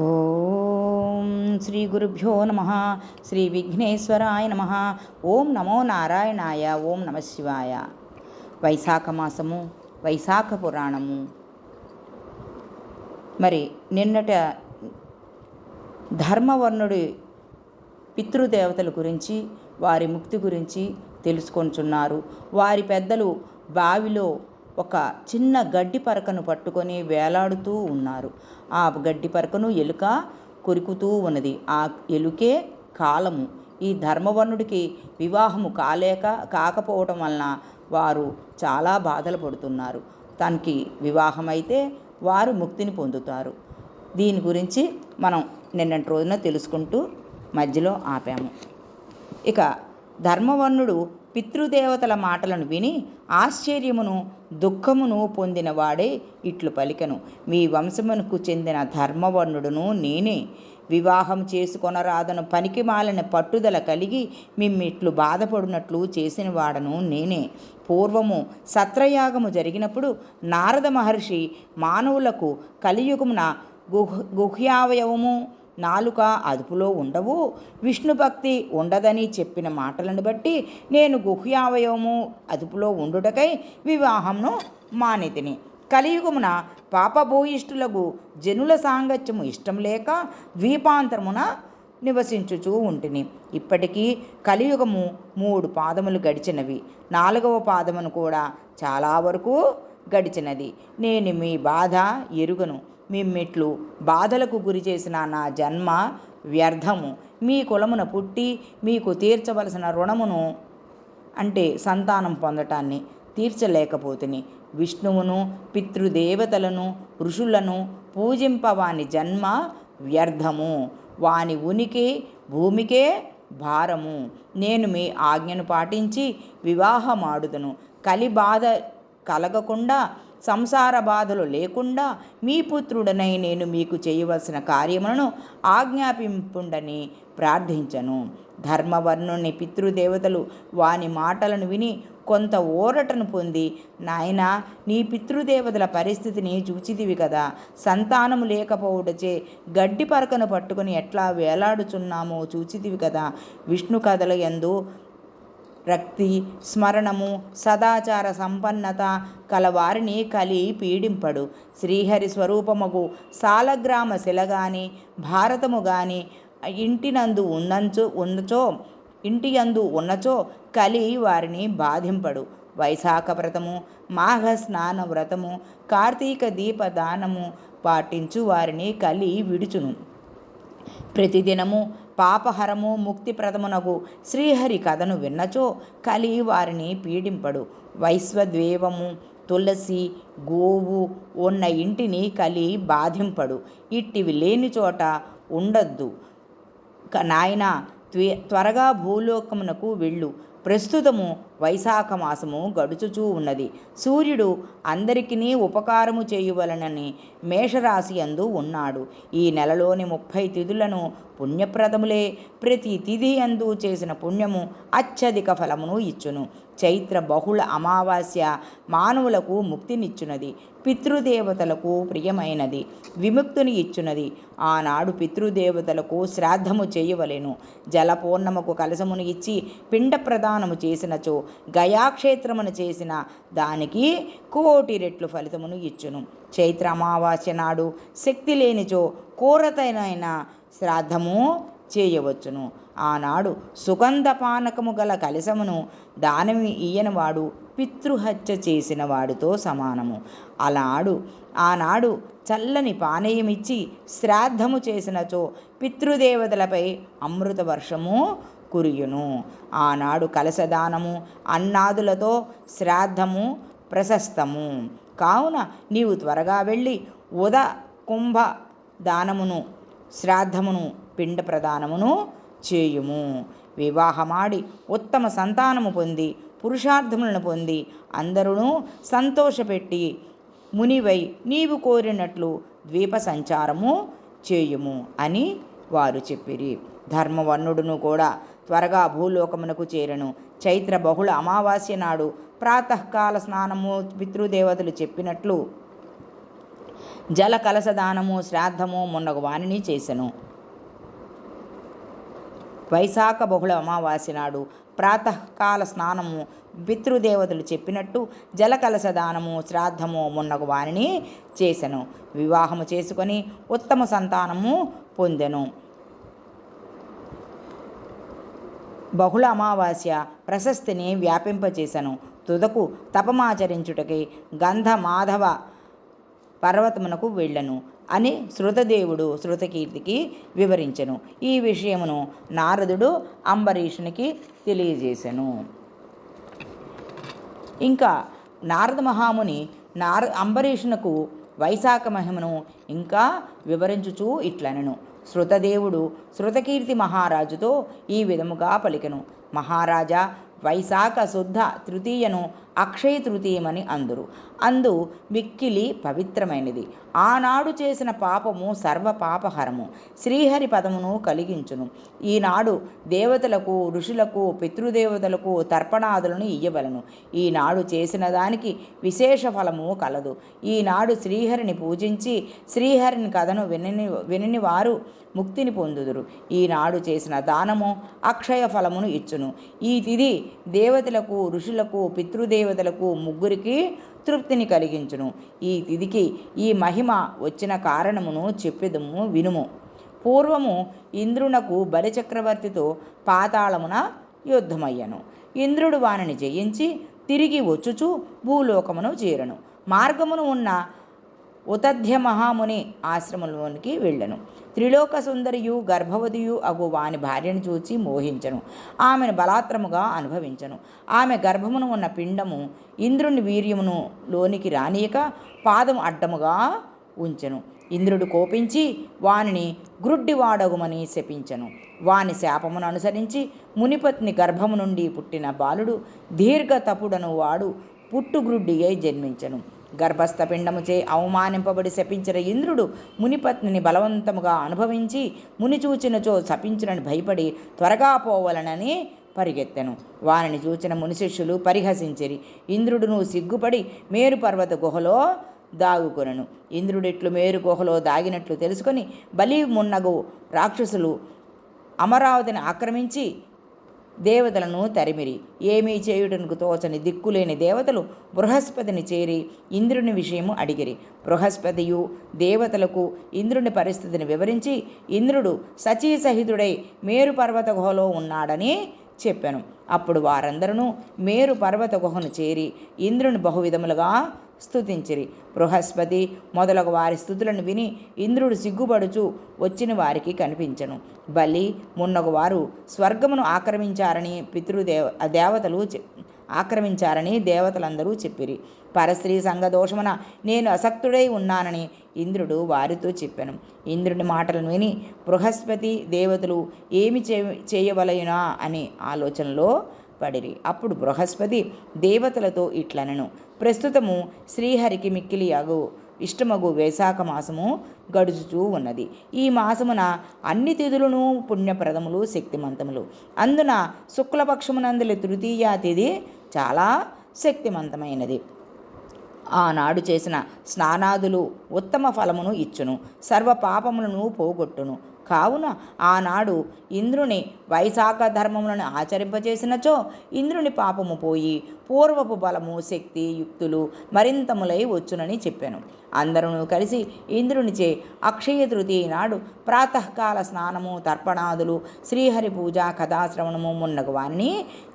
ఓం శ్రీ గురుభ్యో నమ శ్రీ విఘ్నేశ్వరాయ నమ ఓం నమో నారాయణాయ ఓం నమ శివాయ. వైశాఖ మాసము వైశాఖ పురాణము. మరి నిన్నట ధర్మవర్ణుడి పితృదేవతల గురించి వారి ముక్తి గురించి తెలుసుకొంచున్నారు. వారి పెద్దలు బావిలో ఒక చిన్న గడ్డి పరకను పట్టుకొని వేలాడుతూ ఉన్నారు. ఆ గడ్డి పరకను ఎలుక కొరుకుతూ ఉన్నది. ఆ ఎలుకే కాలము. ఈ ధర్మవర్ణుడికి వివాహము కాలేక కాకపోవటం వలన వారు చాలా బాధలు పడుతున్నారు. తనకి వివాహమైతే వారు ముక్తిని పొందుతారు. దీని గురించి మనం నిన్నటి రోజున తెలుసుకుంటూ మధ్యలో ఆపాము. ఇక ధర్మవర్ణుడు పితృదేవతల మాటలను విని ఆశ్చర్యమును దుఃఖమును పొందినవాడే ఇట్లు పలికను. మీ వంశమునకు చెందిన ధర్మవర్ణుడును నేనే. వివాహం చేసుకొనరాదను పనికి మాలిన పట్టుదల కలిగి మిమ్మిట్లు బాధపడినట్లు చేసిన వాడను నేనే. పూర్వము సత్రయాగము జరిగినప్పుడు నారద మహర్షి మానవులకు కలియుగమున గుహ్ గుహ్యావయవము నాలుక అదుపులో ఉండవు. విష్ణు భక్తి ఉండదని చెప్పిన మాటలను బట్టి నేను గుహ్యావయవము అదుపులో ఉండుటకై వివాహంను మానితిని. కలియుగమున పాపభూయిష్ఠులకు జనుల సాంగత్యము ఇష్టం లేక ద్వీపాంతరమున నివసించుచూ ఉంటిని. ఇప్పటికీ కలియుగము మూడు పాదములు గడిచినవి. నాలుగవ పాదమును కూడా చాలా వరకు గడిచినది. నేను మీ బాధ ఎరుగను. మిమ్మిట్లు బాధలకు గురి చేసిన నా జన్మ వ్యర్థము. మీ కులమున పుట్టి మీకు తీర్చవలసిన రుణమును అంటే సంతానం పొందటాన్ని తీర్చలేకపోతుని. విష్ణువును పితృదేవతలను ఋషులను పూజింపవాని జన్మ వ్యర్థము. వాని ఉనికి భూమికే భారము. నేను మీ ఆజ్ఞను పాటించి వివాహమాడుదును. కలి బాధ కలగకుండా సంసార బాధలు లేకుండా మీ పుత్రుడనై నేను మీకు చేయవలసిన కార్యములను ఆజ్ఞాపింపుండని ప్రార్థించను. ధర్మవర్ణుని పితృదేవతలు వాని మాటలను విని కొంత ఊరటను పొంది నాయన నీ పితృదేవతల పరిస్థితిని చూచితివి కదా. సంతానము లేకపోవుటచే గడ్డి పరకను పట్టుకుని ఎట్లా వేలాడుచున్నామో చూచితివి కదా. విష్ణు కథల ఎందు రక్తి స్మరణము సదాచార సంపన్నత కలవారిని కలి పీడింపడు. శ్రీహరి స్వరూపముగు సాలగ్రామ శిల గాని భారతము గాని ఇంటినందు ఉన్నంచు ఉన్నచో ఇంటి అందు ఉన్నచో కలి వారిని బాధింపడు. వైశాఖ వ్రతము మాఘ స్నాన వ్రతము కార్తీక దీప దానము పాటించు వారిని కలి విడుచును. ప్రతిదినము పాపహరము ముక్తిప్రదమునగు శ్రీహరి కథను విన్నచో కలి వారిని పీడింపడు. వైశ్వద్వేవము తులసి గోవు ఉన్న ఇంటిని కలి బాధింపడు. ఇట్టివి లేని చోట ఉండద్దు. నాయన త్వరగా భూలోకమునకు వెళ్ళు. ప్రస్తుతము వైశాఖ మాసము గడుచుచూ ఉన్నది. సూర్యుడు అందరికీ ఉపకారము చేయువలనని మేషరాశి అందు ఉన్నాడు. ఈ నెలలోని ముప్పై తిథులను పుణ్యప్రదములే. ప్రతి తిథి అందు చేసిన పుణ్యము అత్యధిక ఫలమును ఇచ్చును. చైత్ర బహుళ అమావాస్య మానవులకు ముక్తినిచ్చునది. పితృదేవతలకు ప్రియమైనది. విముక్తిని ఇచ్చునది. ఆనాడు పితృదేవతలకు శ్రాద్ధము చేయవలెను. జలపూర్ణముకు కలసమును ఇచ్చి పిండ ప్రదానము చేసినచో గయాక్షేత్రమును చేసిన దానికి కోటి రెట్లు ఫలితమును ఇచ్చును. చైత్ర అమావాస్య నాడు శక్తి లేనిచో కోరతైన శ్రాద్ధము చేయవచ్చును. ఆనాడు సుగంధ పానకము గల కలశమును దానమి ఈయనవాడు పితృహత్య చేసిన వాడితో సమానము. అలాడు ఆనాడు చల్లని పానీయమిచ్చి శ్రాద్ధము చేసినచో పితృదేవతలపై అమృత వర్షము కురియును. ఆనాడు కలసదానము అన్నాదులతో శ్రాద్ధము ప్రశస్తము. కావున నీవు త్వరగా వెళ్ళి ఉద కుంభ దానమును శ్రాద్ధమును పిండ ప్రదానమును చేయుము. వివాహమాడి ఉత్తమ సంతానము పొంది పురుషార్థములను పొంది అందరూ సంతోషపెట్టి మునివై నీవు కోరినట్లు ద్వీప సంచారము చేయుము అని వారు చెప్పిరి. ధర్మవర్ణుడును కూడా త్వరగా భూలోకమునకు చేరను. చైత్ర బహుళ అమావాస్య నాడు ప్రాతకాల స్నానము పితృదేవతలు చెప్పినట్లు జల కలసదానము శ్రాద్ధము మొన్నగు వాణిని చేసెను. వైశాఖ బహుళ అమావాస్య నాడు ప్రాతకాల స్నానము పితృదేవతలు చెప్పినట్టు జల దానము శ్రాద్ధము మున్నగు వారిని చేసెను. వివాహము చేసుకొని ఉత్తమ సంతానము పొందెను. బహుళ అమావాస్య ప్రశస్తిని వ్యాపింపచేసెను. తుదకు తపమాచరించుటకి గంధ మాధవ పర్వతమునకు వెళ్ళను. అని శృతదేవుడు శృతకీర్తికి వివరించెను. ఈ విషయమును నారదుడు అంబరీషునికి తెలియజేశను ఇంకా నారద మహాముని నార అంబరీషునకు వైశాఖ మహిమను ఇంకా వివరించుచూ ఇట్లనెను. శృతదేవుడు శృతకీర్తి మహారాజుతో ఈ విధముగా పలికెను. మహారాజా వైశాఖ శుద్ధ తృతీయను అక్షయ తృతీయమని అందురు. అందు మిక్కిలి పవిత్రమైనది. ఆనాడు చేసిన పాపము సర్వ పాపహరము శ్రీహరి పదమును కలిగించును. ఈనాడు దేవతలకు ఋషులకు పితృదేవతలకు తర్పణాదులను ఇయ్యవలను. ఈనాడు చేసిన దానికి విశేష ఫలము కలదు. ఈనాడు శ్రీహరిని పూజించి శ్రీహరిని కథను వినని వినని వారు ముక్తిని పొందుదురు. ఈనాడు చేసిన దానము అక్షయ ఫలమును ఇచ్చును. ఈ తిథి దేవతలకు ఋషులకు దేవతలకు ముగ్గురికి తృప్తిని కలిగించును. ఈ తిథికి ఈ మహిమ వచ్చిన కారణమును చెప్పెదము వినుము. పూర్వము ఇంద్రునకు బలిచక్రవర్తితో పాతాళమున యుద్ధమయ్యను. ఇంద్రుడు వానిని జయించి తిరిగి వచ్చుచు భూలోకమును చేరను. మార్గమును ఉన్న ఉతధ్య మహాముని ఆశ్రమంలోనికి వెళ్ళను. త్రిలోక సుందరియు గర్భవతియు అగు వాని భార్యను చూచి మోహించను. ఆమెను బలాత్రముగా అనుభవించను. ఆమె గర్భమును ఉన్న పిండము ఇంద్రుని వీర్యమును లోనికి రానియక పాదం అడ్డముగా ఉంచెను. ఇంద్రుడు కోపించి వానిని గ్రుడ్డివాడగుమని శపించెను. వాని శాపమును అనుసరించి మునిపత్ని గర్భము నుండి పుట్టిన బాలుడు దీర్ఘ తపుడను వాడు పుట్టుగ్రుడ్డియై జన్మించను. గర్భస్థ పిండముచే అవమానింపబడి శపించిన ఇంద్రుడు మునిపత్నిని బలవంతముగా అనుభవించి ముని చూచినచో శపించునని భయపడి త్వరగా పోవలనని పరిగెత్తెను. వారిని చూచిన మునిశిష్యులు పరిహసించిరి. ఇంద్రుడును సిగ్గుపడి మేరు పర్వత గుహలో దాగుకొనను. ఇంద్రుడిట్లు మేరు గుహలో దాగినట్లు తెలుసుకొని బలి మున్నగు రాక్షసులు అమరావతిని ఆక్రమించి దేవతలను తరిమిరి. ఏమీ చేయుటకు తోచని దిక్కులేని దేవతలు బృహస్పతిని చేరి ఇంద్రుని విషయము అడిగిరి. బృహస్పతియు దేవతలకు ఇంద్రుని పరిస్థితిని వివరించి ఇంద్రుడు సచీసహితుడై మేరు పర్వత గుహలో ఉన్నాడని చెప్పాను. అప్పుడు వారందరూ మేరు పర్వత గుహను చేరి ఇంద్రుని బహువిధములుగా స్తుతించిరి. బృహస్పతి మొదలగు వారి స్థుతులను విని ఇంద్రుడు సిగ్గుపడుచు వచ్చిన వారికి కనిపించను. బలి మున్నగు వారు స్వర్గమును ఆక్రమించారని పితృదేవ దేవతలు ఆక్రమించారని దేవతలందరూ చెప్పిరి. పరస్త్రీ సంఘదోషమున నేను అసక్తుడై ఉన్నానని ఇంద్రుడు వారితో చెప్పాను. ఇంద్రుడి మాటలను విని బృహస్పతి దేవతలు ఏమి చే చేయవలయునా అనే ఆలోచనలో పడిరి. అప్పుడు బృహస్పతి దేవతలతో ఇట్లనను. ప్రస్తుతము శ్రీహరికి మిక్కిలి అగు ఇష్టమగు వైశాఖ మాసము గడుచుచూ ఉన్నది. ఈ మాసమున అన్ని తిథులను పుణ్యప్రదములు శక్తిమంతములు. అందున శుక్లపక్షమునందలి తృతీయ తిథి చాలా శక్తిమంతమైనది. ఆనాడు చేసిన స్నానాదులు ఉత్తమ ఫలమును ఇచ్చును. సర్వ పాపములను పోగొట్టును. కావున ఆనాడు ఇంద్రుని వైశాఖ ధర్మములను ఆచరింపజేసినచో ఇంద్రుని పాపము పోయి పూర్వపు బలము శక్తి యుక్తులు మరింతములై వచ్చునని చెప్పాను. అందరూ కలిసి ఇంద్రునిచే అక్షయ తృతీయ నాడు ప్రాతకాల స్నానము తర్పణాదులు శ్రీహరి పూజ కథాశ్రవణము మున్నగు వారిని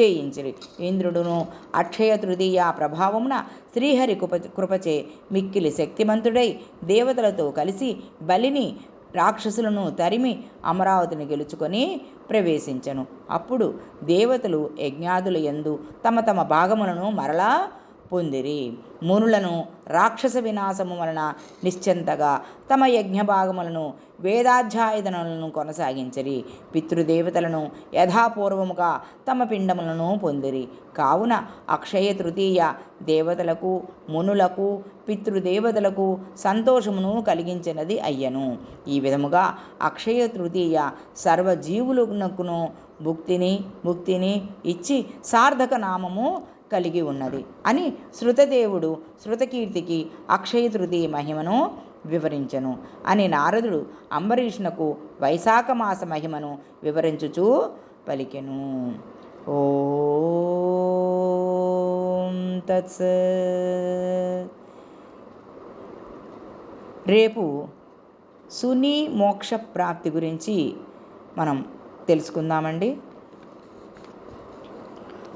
చేయించిరి. ఇంద్రుడును అక్షయ తృతీయ ప్రభావమున శ్రీహరి కృప కృపచే మిక్కిలి శక్తిమంతుడై దేవతలతో కలిసి బలిని రాక్షసులను తరిమి అమరావతిని గెలుచుకొని ప్రవేశించను. అప్పుడు దేవతలు యజ్ఞాదుల యందు తమ తమ భాగములను మరలా పొందిరి. మునులను రాక్షస వినాశము వలన నిశ్చింతగా తమ యజ్ఞ భాగములను వేదాధ్యాయుధనలను కొనసాగించరి. పితృదేవతలను యథాపూర్వముగా తమ పిండములను పొందిరి. కావున అక్షయ తృతీయ దేవతలకు మునులకు పితృదేవతలకు సంతోషమును కలిగించినది అయ్యను. ఈ విధముగా అక్షయ తృతీయ సర్వజీవులకును భుక్తిని ముక్తిని ఇచ్చి సార్థక నామము కలిగి ఉన్నది అని శృతదేవుడు శృతకీర్తికి అక్షయ తృతీయ మహిమను వివరించను. అని నారదుడు అంబరీషునకు వైశాఖ మాస మహిమను వివరించుచూ పలికెను. ఓం తత్సత్ రేపు సుని మోక్ష ప్రాప్తి గురించి మనం తెలుసుకుందామండి.